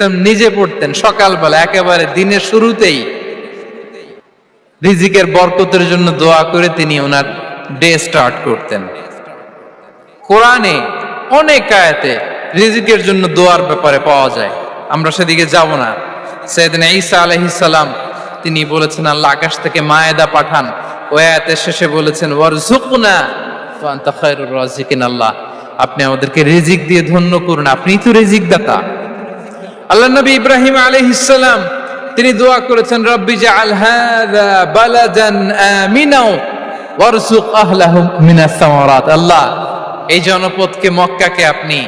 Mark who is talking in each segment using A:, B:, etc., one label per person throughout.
A: নিজে পড়তেন, সকালবেলা, একেবারে দিনের শুরুতেই। রিজিকের বরকতের জন্য দোয়া করে তিনি ওনার ডে স্টার্ট করতেন। কোরআনে অনেক আয়াতে রিজিকের জন্য দোয়ার ব্যাপারে পাওয়া যায়। আমরা সেদিকে যাব না। সেদিন ঈসা আলহিসাল্লাম তিনি বলেছেন, আল্লাহ আকাশ থেকে মায়েদা পাঠান। ওই আয়াতের শেষে বলেছেন ওয়ারজুকনা আল্লাহ। আপনি আমাদেরকে রিজিক দিয়ে ধন্য করুন। আপনিই তো রিজিক দাতা আল্লাহ নবী ইব্রাহিম আলাইহিসসালাম তিনি দোয়া করেছেন, রব্বি জাআল হাযা বালাদান আমিনাও ওয়ারযুক আহলাহু আল্লাহ, এই জনপদকে মক্কাকে আপনি,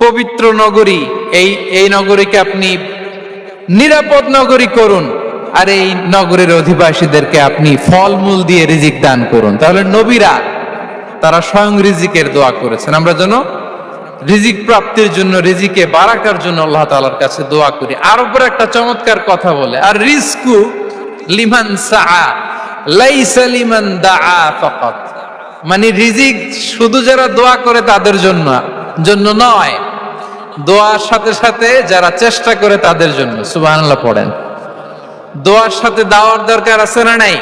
A: পবিত্র নগরী, এই এই নগরীকে আপনি নিরাপদ নগরী করুন, আর এই নগরের অধিবাসীদেরকে আপনি ফলমূল দিয়ে রিজিক দান করুন। তাহলে নবীরা, তারা স্বয়ং রিজিকের দোয়া করেছেন। আমরা যেন রিজিক প্রাপ্তির জন্য, রিজিকে বারাকার জন্য আল্লাহ তাআলার কাছে দোয়া করি। আর উপর একটা চমৎকার কথা বলে, আর রিস্কু লিমান লিমান দাআ মানে রিজিক শুধু যারা দোয়া করে তাদের জন্য জন্য নয়, দোয়ার সাথে সাথে যারা চেষ্টা করে তাদের জন্য। সুবহানাল্লাহ পড়েন। দোয়ার সাথে দাওয়ার দরকার আছে না নাই?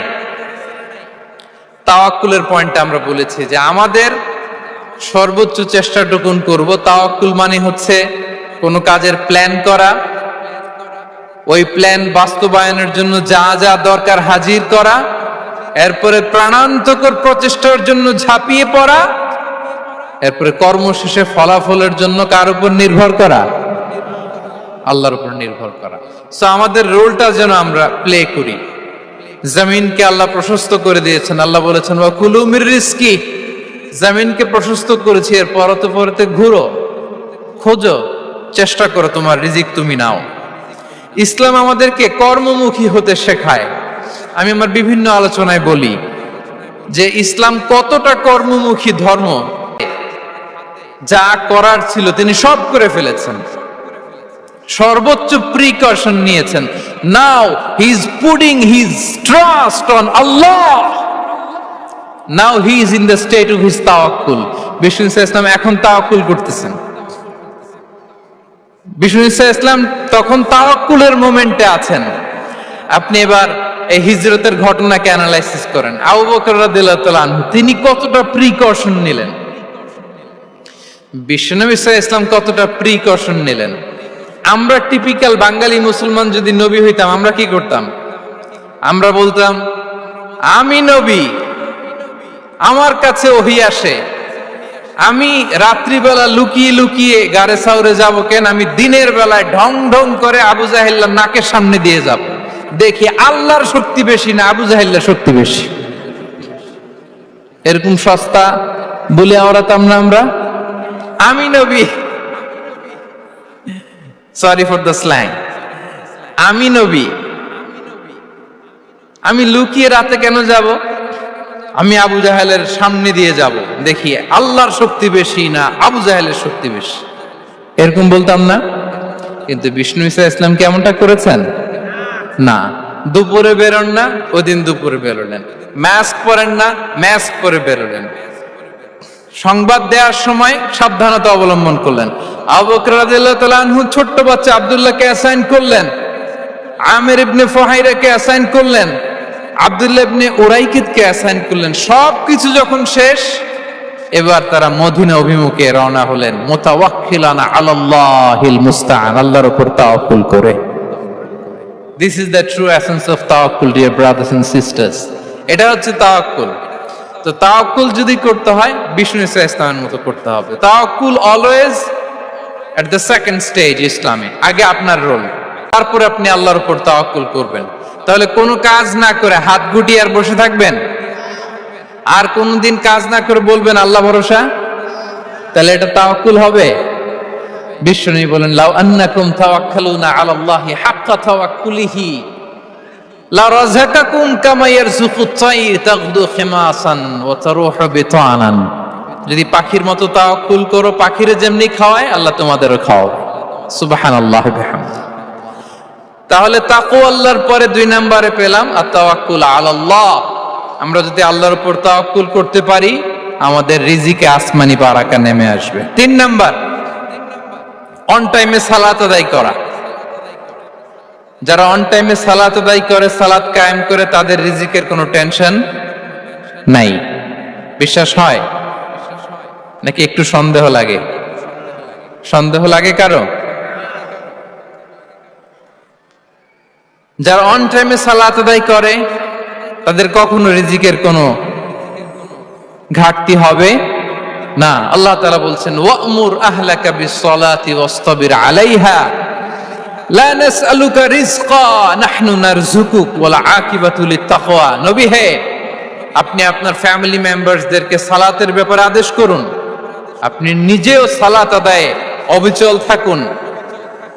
A: তাওয়াক্কুলের পয়েন্টটা আমরা বলেছি যে আমাদের সর্বোচ্চ চেষ্টাটুকুন করব। তাওয়াক্কুল মানে হচ্ছে কোনো কাজের প্ল্যান করা, ওই প্ল্যান বাস্তবায়নের জন্য যা যা দরকার হাজির করা, এরপরে প্রাণান্তকর প্রচেষ্টার জন্য ঝাঁপিয়ে পড়া, এরপরে কর্মশেষে ফলাফলের জন্য কার উপর নির্ভর করা? আল্লাহর উপর নির্ভর করা। সো আমাদের রোলটা যেন আমরা প্লে করি। জমিনকে আল্লাহ প্রশস্ত করে দিয়েছেন। আল্লাহ বলেছেন বা কুলুমির রিস্কি। জমিনকে প্রশস্ত করেছি এর পরতে পরতে ঘুরো, খোঁজো, চেষ্টা করো তোমার রিজিক তুমি নাও। ইসলাম আমাদেরকে কর্মমুখী হতে শেখায়। আমি আমার বিভিন্ন আলোচনায় বলি যে ইসলাম কতটা কর্মমুখী ধর্ম, যা করার ছিল তিনি সব করে ফেলেছেন। সর্বোচ্চ প্রিকশন নিয়েছেন। Now he is putting his trust on Allah now he is in the state of his তাওয়াক্কুল। বিষ্ণু ইসা ইসলাম এখন তাওয়াক্কুল করতেছেন। বিষ্ণু ইসা ইসলাম তখন তাওয়াক্কুলের মোমেন্টে আছেন। আপনি এবার এই হিজরতের ঘটনাকে অ্যানালাইসিস করেন। আবু বকর রাদিয়াল্লাহু আনহু, তিনি কতটা প্রিকশন নিলেন? বিশ্বনবী ইসলাম কতটা প্রিকশন নিলেন? আমরা টিপিক্যাল বাঙালি মুসলমান যদি নবী হইতাম, আমরা কি করতাম? আমরা বলতাম, আমি নবী আমার কাছে ওহি আসে। আমি রাত্রিবেলা লুকিয়ে লুকিয়ে গাড়ে সাউরে যাব কেন? আমি দিনের বেলায় ঢং ঢং করে আবু জাহিল্লার নাকের সামনে দিয়ে যাব। দেখি আল্লাহর শক্তি বেশি না আবু জাহিল্লার শক্তি বেশি। এরকম সস্তা বলে আওড়াতাম না আমরা? আমি নবী। সরি ফর দ্য স্ল্যাং আমি নবী। আমি লুকিয়ে রাতে কেন যাব? আমি আবু জাহেলের সামনে দিয়ে যাব। দেখি, আল্লাহর শক্তি বেশি না আবু জাহেলের শক্তি বেশি? এরকম বলতাম না? কিন্তু বিষ্ণু ইসা ইসলাম কি এমনটা করেছেন? না। দুপুরে বেরোন না ওই দিন দুপুরে বেরোলেন। ম্যাস্ক পরেন না ম্যাস্ক পরে বেরোলেন। সংবাদ দেওয়ার সময় সাবধানতা অবলম্বন করলেন। আবু বকর রাদিয়াল্লাহু তাআলা ছোট্ট বাচ্চা আব্দুল্লাহকে অ্যাসাইন করলেন। আমির ইবনে ফুহাইরাকে অ্যাসাইন করলেন। আব্দুল্লাহ ইবনে উরাইকিদকে অ্যাসাইন করলেন। সব কিছু যখন শেষ, এবার তারা মদিনা অভিমুখে রওনা হলেন। মুতাওয়াক্কিলানা আলাল্লাহিল মুস্তাআন, আল্লাহর উপর তাওয়াক্কুল করে। This is the true essence of তাওয়াক্কুল ডিয়ার ব্রাদার্স এন্ড সিস্টার্স এটা হচ্ছে তাওয়াক্কুল। তো তাওয়াক্কুল যদি করতে হয়, বিষ্ণু ইসা ইসলামের মতো করতে হবে। তাওয়াক্কুল always at the second stage ইসলামে, আগে আপনার রোল তারপরে আপনি আল্লাহর উপর তাওয়াক্কুল করবেন। তাহলে কোনো কাজ না করে হাত গুটিয়ে আর বসে থাকবেন? আর কোনদিন কাজ না করে বলবেন, আল্লাহ ভরসা তাহলে এটা তাওয়াক্কুল হবে। বিশ্বনী বলেন, লাউ আন্নাকুম তাওয়াক্কালুনা আলাল্লাহি হাক্কা তাওয়াক্কুলিহি, লা রাযাকাকুম কামা ইয়ারযুকু তাইর তাগদু খিমাসান ওয়া তারুহু বিতানান। যদি পাখির মতো তাওয়াক্কুল করো, পাখিরে যেমনি খাওয়ায়, আল্লাহ তোমাদেরও খাওয়াবে। সুবহানাল্লাহ বিহামদি তাহলে তাকু আল্লাহর পরে দুই নম্বরে পেলাম আর তাওয়াক্কুল আলাল্লাহ। আমরা যদি আল্লাহর উপর তাওয়াক্কুল করতে পারি, আমাদের রিজিকে আসমানি বারাকা নেমে আসবে। তিন নাম্বার অন টাইমে সালাত আদায় করা। যারা অন টাইমে সালাত আদায় করে, সালাত কায়েম করে, তাদের রিজিকের কোনো টেনশন নাই। বিশ্বাস হয়? নাকি একটু সন্দেহ লাগে? সন্দেহ লাগে কারও? যারা অন টাইমে সালাত আদায় করে, তাদের কখনো রিজিকের কোনো ঘাটতি হবে না। আল্লাহ তাআলা বলছেন, ওয়ামুর আহলাকা বিসসালাতি ওয়াসতাবির আলাইহা, লা নাসআলুকা রিজকা, নাহনু নারযুকুক, ওয়াল আকিবাতু লিত্তাকওয়া। নবী হে, আপনি আপনার ফ্যামিলি মেম্বারসদেরকে সালাতের ব্যাপারে আদেশ করুন। আপনি নিজেও সালাত আদায়ে অবিচল থাকুন।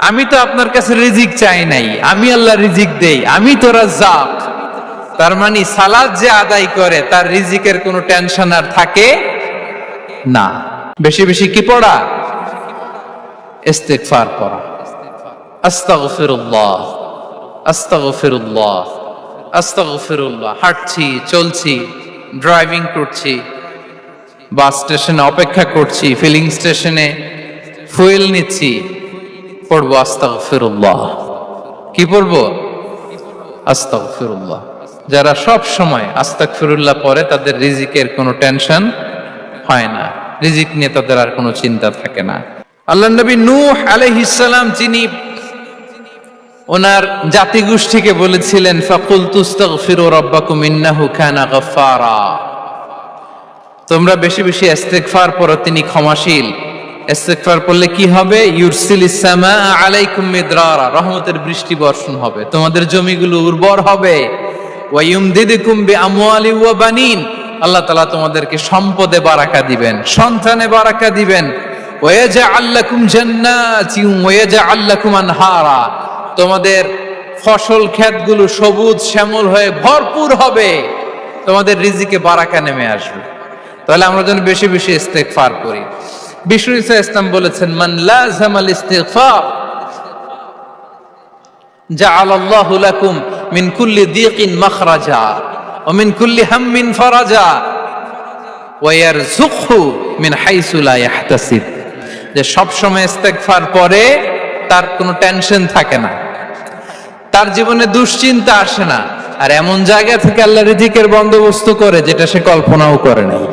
A: আমি তো আপনার কাছে রিজিক চাই নাই, আমি আল্লাহ রিজিক দেই, আমি তো রাজ্জাক। তার মানে সালাদ যে আদায় করে, তার রিজিকের কোনো টেনশন আর থাকে না। বেশি বেশি কি পড়া? ইস্তেগফার করা আস্তাগফিরুল্লাহ আস্তাগফিরুল্লাহ আস্তাগফিরুল্লাহ। হাঁটছি, চলছি, ড্রাইভিং করছি, বাস স্টেশনে অপেক্ষা করছি, ফিলিং স্টেশনে ফুয়েল নিচ্ছি। পড়ব কি পড়ব? যারা সব সময় পড়ে, তাদের রিজিকের কোনো টেনশন হয় না। রিজিক নিয়ে তাদের আর কোনো চিন্তা থাকে না। আল্লাহ নবী নূহ আলাইহিস সালাম, যিনি ওনার জাতিগোষ্ঠীকে বলেছিলেন ফাকুল তুস্তাগফিরু রাব্বাকুম ইন্নাহু কানা তোমরা বেশি বেশি ইস্তেগফার পড়ো, তিনি ক্ষমাশীল। ইস্তেগফার পড়লে কি হবে? ইউরসিল ইসসামা আলাইকুম মিদরারা। রহমতের বৃষ্টি বর্ষণ হবে। তোমাদের জমিগুলো উর্বর হবে। ওয়া ইউমদিদুকুম বিআমওয়ালি ওয়া বানিন। আল্লাহ তাআলা তোমাদেরকে সম্পদে বারাকা দিবেন, সন্তানে বারাকা দিবেন। ওয়া ইয়াজআল লাকুম জান্নাতিন ওয়া ইয়াজআল লাকুম আনহারা। তোমাদের ফসল ক্ষেতগুলো সবুজ শ্যামল হয়ে ভরপুর হবে। তোমাদের রিজিকে বারাকা নেমে আসবে। তাহলে আমরা যেন বেশি বেশি ইস্তেগফার করি। বিষ্ণু ইসা ইসলাম বলেছেন, মান লাজামাল ইস্তিগফার জাআল আল্লাহু লাকুম মিন কুল্লি দিকিন মাখরাজা মিন কুল্লি হাম্মিন ফারাজা ওয়া ইয়ারযুকহু মিন হাইসু লা যে সব সময় পরে তার কোনো টেনশন থাকে না। তার জীবনে দুশ্চিন্তা আসে না। আর এমন জায়গা থেকে আল্লাহ রিজিকের বন্দোবস্ত করে, যেটা সে কল্পনাও করে নাই।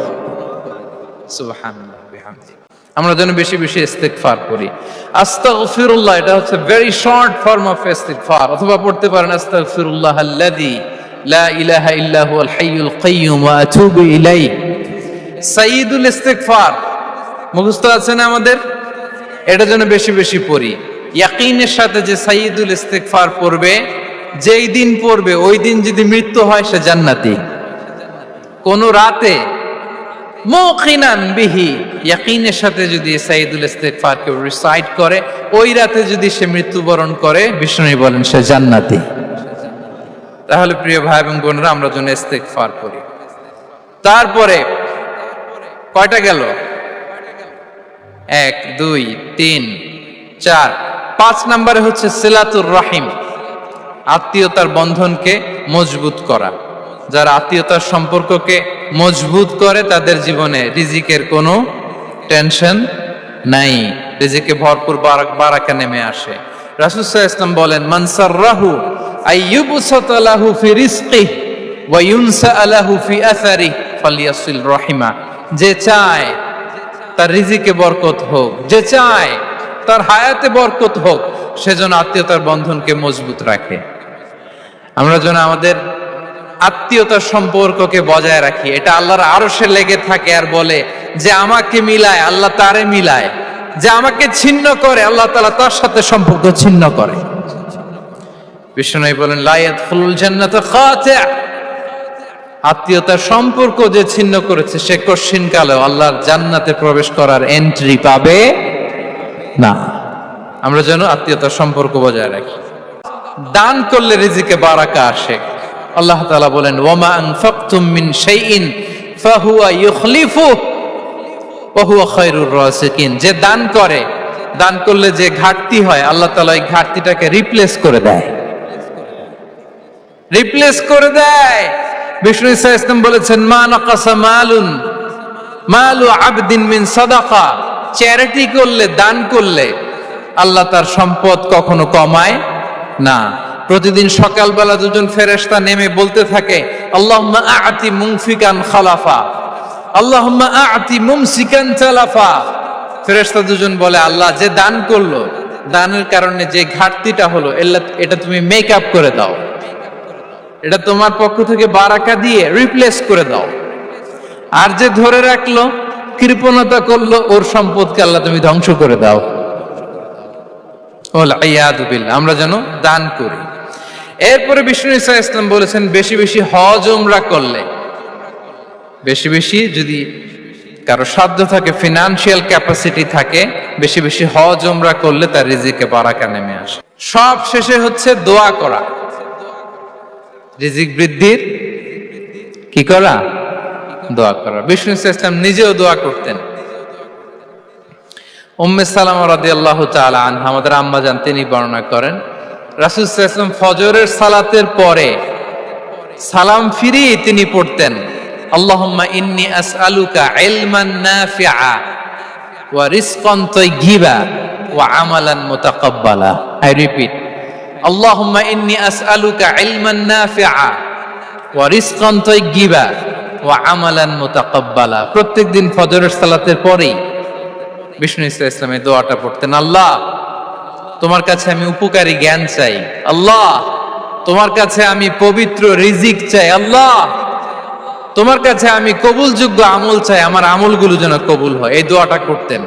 A: সুবহানাল্লাহ বিহামদি আমরা যেন বেশি বেশি ইস্তেগফার করি। আস্তাগফিরুল্লাহ, এটা হচ্ছে ভেরি শর্ট ফর্ম অফ ইস্তেগফার, অথবা পড়তে পারেন আস্তাগফিরুল্লাহ আল্লাযী লা ইলাহা ইল্লা হুয়াল হাইয়ুল কাইয়্যুম ওয়া আতুবু ইলাইহি। সাইয়্যিদুল ইস্তেগফার, মুখস্থ আছে না আমাদের? এটা যেন বেশি বেশি পড়ি। ইয়াকিনের সাথে যে সাইয়্যিদুল ইস্তেগফার পড়বে, যেই দিন পড়বে, ওই দিন যদি মৃত্যু হয়, সে জান্নাতি। কোন রাতে মুকিনান বিহি। ইয়াকিনের সাথে যদি সাইদুল ইস্তেগফার কেউ রিসাইড করে, ওই রাতে যদি সে মৃত্যুবরণ করে বিষ্ণু বলেন সে জান্নাতি। তাহলে প্রিয় ভাই এবং বোনেরা, আমরা জন্য ইস্তেগফার করি। তারপরে কয়টা গেল? এক, দুই, তিন, চার। পাঁচ নম্বরে হচ্ছে সিলাতুর রাহিম। আত্মীয়তার বন্ধনকে মজবুত করা। যারা আত্মীয়তার সম্পর্ককে মজবুত করে তাদের জীবনে রিজিকের কোনো টেনশন নাই। রিজিকে ভরপুর বারাক- নেমে আসে। রাসূলুল্লাহ ইসলাম বলেন মানসার রাহু আইয়ুবসাতালাহু ফি রিজকি ওয়া ইউনসাআলাহু ফি আসারি ফালিয়াসিল রাহিমা। যে চায় তার রিজিকে বরকত হোক, যে চায় তার হায়াতে বরকত হোক সেজন্য আত্মীয়তার বন্ধনকে মজবুত রাখে। আমরা যেন আমাদের আত্মীয়তার সম্পর্ককে বজায় রাখি। এটা আল্লাহর আরও সে লেগে থাকে আর বলে যে আমাকে মিলায়, আল্লাহ তারে মিলায়। যে আমাকে ছিন্ন করে, আল্লাহ তাআলা তার সাথে সম্পর্ক ছিন্ন করে। বিষ্ণু বলেন লায়াত ফুলুল জান্নাত আত্মীয়তার সম্পর্ক যে ছিন্ন করেছে, সে কশিন কালেও আল্লাহর জান্নাতে প্রবেশ করার এন্ট্রি পাবে না। আমরা যেন আত্মীয়তার সম্পর্ক বজায় রাখি। দান করলে রিজিকে বারাকা আসে। আল্লাহ তালা বলেন ওয়ামা আনফাকতুম মিন শাইইন ফাহুয়া ইউখলিফু ওয়া হুয়া খায়রুর রাসিকিন। যে দান করে, দান করলে যে ঘাটতি হয়, আল্লাহ তাআলা এই ঘাটতিটাকে রিপ্লেস করে দেয়। রিপ্লেস করে দেয়। বিষ্ণু ইসা ইসলাম বলেছেন, মা নাকাসা মালুন, মালু আবদিন মিন সাদাকা। চ্যারিটি করলে, দান করলে আল্লাহ তার সম্পদ কখনো কমায় না। প্রতিদিন সকালবেলা দুজন ফেরেশতা নেমে বলতে থাকে, আল্লাহুম্মা আতি মুনফিকান খালাফা, আল্লাহুম্মা আতি মুমসিকান চালাফা ফেরেশতা দুজন বলে, আল্লাহ যে দান করল, দানের কারণে যে ঘাটতিটা হলো এটা তুমি মেক আপ করে দাও। এটা তোমার পক্ষ থেকে বারাকা দিয়ে রিপ্লেস করে দাও। আর যে ধরে রাখল, কৃপণতা করল, ওর সম্পদকে আল্লাহ তুমি ধ্বংস করে দাও। আমরা যেন দান করি। এরপরে বিষ্ণু ইসা ইসলাম বলেছেন, বেশি বেশি হজ উমরা করলে। বেশি বেশি যদি কারও সাধ্য থাকে ফিনান্সিয়াল ক্যাপাসিটি থাকে, বেশি বেশি হজ উমরা করলে তার রিজিকে বারাকা নেমে আসে। সব শেষে হচ্ছে দোয়া করা। রিজিক বৃদ্ধির কি করা? দোয়া করা। বিষ্ণু ইসা ইসলাম নিজেও দোয়া করতেন। উম্মে সালামা রাদিয়াল্লাহু তাআলা আনহা, আমাদের আম্মা জান তিনি বর্ণনা করেন রাসূল সাল্লাল্লাহু ফজরের সালাতের পরে সালাম ফিরিয়ে তিনি পড়তেন, আল্লাহুম্মা ইন্নী আসআলুকা ইলমান নাফিআ ওয়া রিজকান তাইয়্যিবা ওয়া আমালান মুতাকাব্বালা। আই রিপিট আল্লাহুম্মা ইন্নী আসআলুকা ইলমান নাফিআ ওয়া রিজকান তাইয়্যিবা ওয়া আমালান মুতাকাব্বালা। প্রত্যেকদিন ফজরের সালাতের পরেই বিষ্ণু ইসলাম ইসলামের দোয়াটা পড়তেন, আল্লাহ তোমার কাছে আমি উপকারী জ্ঞান চাই। আল্লাহ, তোমার কাছে আমি পবিত্র রিজিক চাই। আল্লাহ, তোমার কাছে আমি কবুলযোগ্য আমল চাই। আমার আমলগুলো যেন কবুল হয়। এই দোয়াটা করতেন।